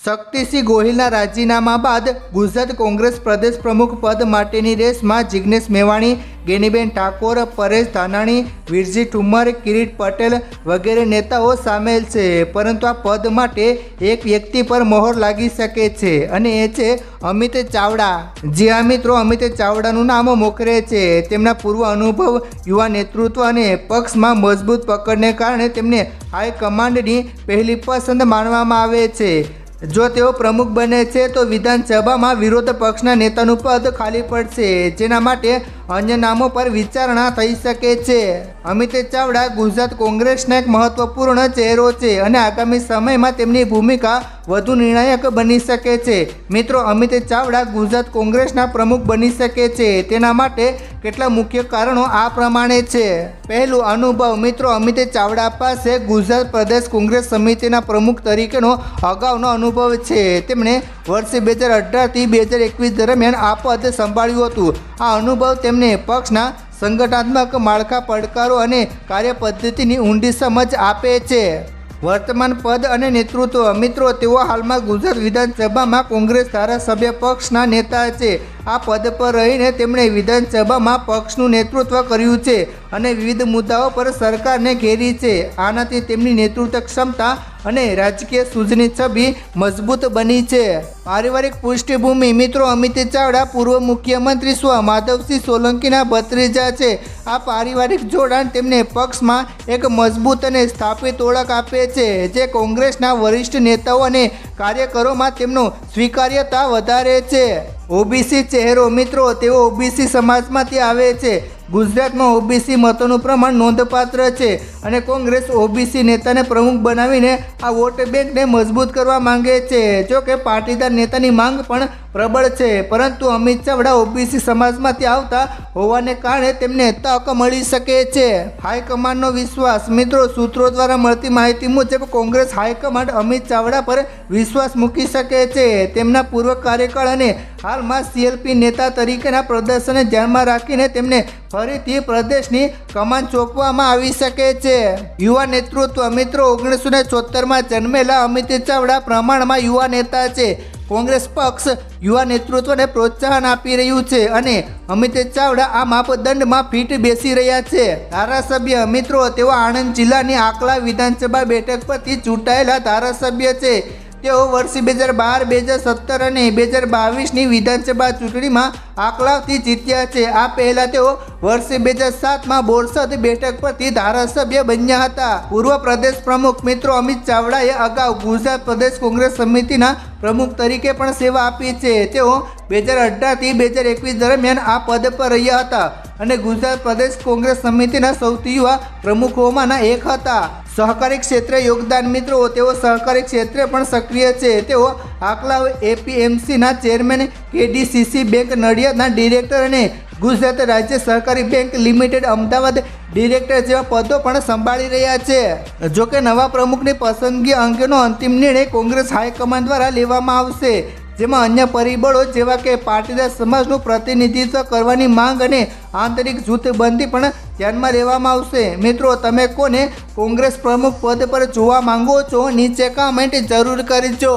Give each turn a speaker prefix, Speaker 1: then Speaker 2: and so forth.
Speaker 1: શક્તિસિંહ ગોહિલના રાજીનામા બાદ ગુજરાત કોંગ્રેસ પ્રદેશ પ્રમુખ પદ માટેની રેસમાં જિગ્નેશ મેવાણી, ગેનીબેન ઠાકોર, પરેશ ધાનાણી, વીરજી ઠુમર કિરીટ પટેલ વગેરે નેતાઓ સામેલ છે. પરંતુ આ પદ માટે એક વ્યક્તિ પર મહોર લાગી શકે છે અને એ છે અમિત ચાવડા. જે આ મિત્રો અમિત ચાવડાનું નામ મોખરે છે. તેમના પૂર્વ અનુભવ, યુવા નેતૃત્વ અને પક્ષમાં મજબૂત પકડને કારણે તેમને હાઈકમાન્ડની પહેલી પસંદ માનવામાં આવે છે. જો તેઓ પ્રમુખ બને છે, તો વિધાનસભામાં વિરોધ પક્ષના નેતાનું પદ ખાલી પડશે, જેના માટે અન્ય નામો પર વિચારણા થઈ શકે છે. અમિત ચાવડા ગુજરાત કોંગ્રેસના એક મહત્વપૂર્ણ ચહેરો છે અને આગામી સમયમાં તેમની ભૂમિકા વધુ નિર્ણાયક બની શકે છે. મિત્રો, અમિત ચાવડા ગુજરાત કોંગ્રેસના પ્રમુખ બની શકે છે. તેના માટે કેટલા મુખ્ય કારણો આ પ્રમાણે છે. પહેલું અનુભવ, મિત્રો, અમિત ચાવડા પાસે ગુજરાત પ્રદેશ કોંગ્રેસ સમિતિના પ્રમુખ તરીકેનો અગાઉનો અનુભવ છે. તેમણે વર્ષ બે હજાર અઢારથી બે હજાર એકવીસ દરમિયાન આ પદ સંભાળ્યું હતું. આ અનુભવ તેમને પક્ષના સંગઠનાત્મક માળખા પડકારો અને કાર્યપદ્ધતિની ઊંડી સમજ આપે છે. વર્તમાન પદ અને નેતૃત્વ. મિત્રો, તેઓ હાલમાં ગુજરાત વિધાનસભામાં કોંગ્રેસ ધારાસભ્ય પક્ષના નેતા છે. આ પદ પર રહીને તેમણે વિધાનસભામાં પક્ષનું નેતૃત્વ કર્યું છે અને વિવિધ મુદ્દાઓ પર સરકારને ઘેરી છે. આનાથી તેમની નેતૃત્વ ક્ષમતા અને રાજકીય સૂઝની છબી મજબૂત બની છે. પારિવારિક પૃષ્ઠભૂમિ મિત્રો અમિત ચાવડા, પૂર્વ મુખ્યમંત્રી સ્વ માધવસિંહ સોલંકીના ભત્રીજા છે. આ પારિવારિક જોડાણ તેમને પક્ષમાં એક મજબૂત અને સ્થાપિત ઓળખ આપે છે, જે કોંગ્રેસના વરિષ્ઠ નેતાઓ અને કાર્યકરોમાં તેમનો સ્વીકાર્યતા વધારે છે. ઓબીસી ચહેરો મિત્રો, તેઓ ઓબીસી સમાજમાંથી આવે છે. ગુજરાતમાં ઓબીસી મતોનું પ્રમાણ નોંધપાત્ર છે અને કોંગ્રેસ ઓબીસી નેતાને પ્રમુખ બનાવીને આ વોટ બેંકને મજબૂત કરવા માંગે છે. જો કે પાટીદાર નેતાની માંગ પણ પ્રબળ છે. પરંતુ અમિત ચાવડા ઓબીસી સમાજમાંથી આવતા હોવાને કારણે તેમને તક મળી શકે છે. હાઈકમાન્ડનો વિશ્વાસ મિત્રો સૂત્રો દ્વારા મળતી માહિતી મુજબ કોંગ્રેસ હાઈકમાન્ડ અમિત ચાવડા પર વિશ્વાસ મૂકી શકે છે. તેમના પૂર્વ કાર્યકાળ અને હાલમાં સીએલપી નેતા તરીકેના પ્રદર્શનને ધ્યાનમાં રાખીને તેમને ફરીથી પ્રદેશની કમાન ચોંપવામાં આવી શકે છે. યુવા નેતૃત્વ મિત્રો ઓગણીસો ને જન્મેલા અમિત ચાવડા પ્રમાણમાં યુવા નેતા છે. કોંગ્રેસ પક્ષ યુવા નેતૃત્વને પ્રોત્સાહન આપી રહ્યું છે અને અમિત ચાવડા આ માપદંડમાં ફીટ બેસી રહ્યા છે. ધારાસભ્ય મિત્રો, તેઓ આણંદ જિલ્લાની આકલા વિધાનસભા બેઠક પરથી ચૂંટાયેલા ધારાસભ્ય છે. તેઓ વર્ષ બે હજાર બાર, બે હજાર સત્તર અને બે હજાર બાવીસની વિધાનસભા ચૂંટણીમાં આકલાવથી જીત્યા છે. આ પહેલાં તેઓ વર્ષ બે હજાર સાતમાં બોરસદ બેઠક પરથી ધારાસભ્ય બન્યા હતા. પૂર્વ પ્રદેશ પ્રમુખ મિત્રો અમિત ચાવડાએ અગાઉ ગુજરાત પ્રદેશ કોંગ્રેસ સમિતિના પ્રમુખ તરીકે પણ સેવા આપી છે. તેઓ બે હજાર અઢારથી બે હજાર એકવીસ દરમિયાન આ પદ પર રહ્યા હતા અને ગુજરાત પ્રદેશ કોંગ્રેસ સમિતિના સૌથી યુવા પ્રમુખોમાંના એક હતા. સહકારી ક્ષેત્રે યોગદાન મિત્રો, તેઓ સહકારી ક્ષેત્રે પણ સક્રિય છે. તેઓ આકલાવ એપીએમસીના ચેરમેન કેડીસીસી બેંક નડિયાદના ડિરેક્ટર અને ગુજરાત રાજ્ય સહકારી બેંક લિમિટેડ અમદાવાદ ડિરેક્ટર જેવા પદો પણ સંભાળી રહ્યા છે. જોકે નવા પ્રમુખની પસંદગી અંગેનો અંતિમ નિર્ણય કોંગ્રેસ હાઈકમાન્ડ દ્વારા લેવામાં આવશે. જેમાં અન્ય પરિબળો જેવા કે પાટીદાર સમાજનું પ્રતિનિધિત્વ કરવાની માંગ અને આંતરિક જૂથબંધી પણ ધ્યાનમાં લેવામાં આવશે. મિત્રો, તમે કોને કોંગ્રેસ પ્રમુખ પદ પર જોવા માંગો છો, નીચે કમેન્ટ જરૂર કરજો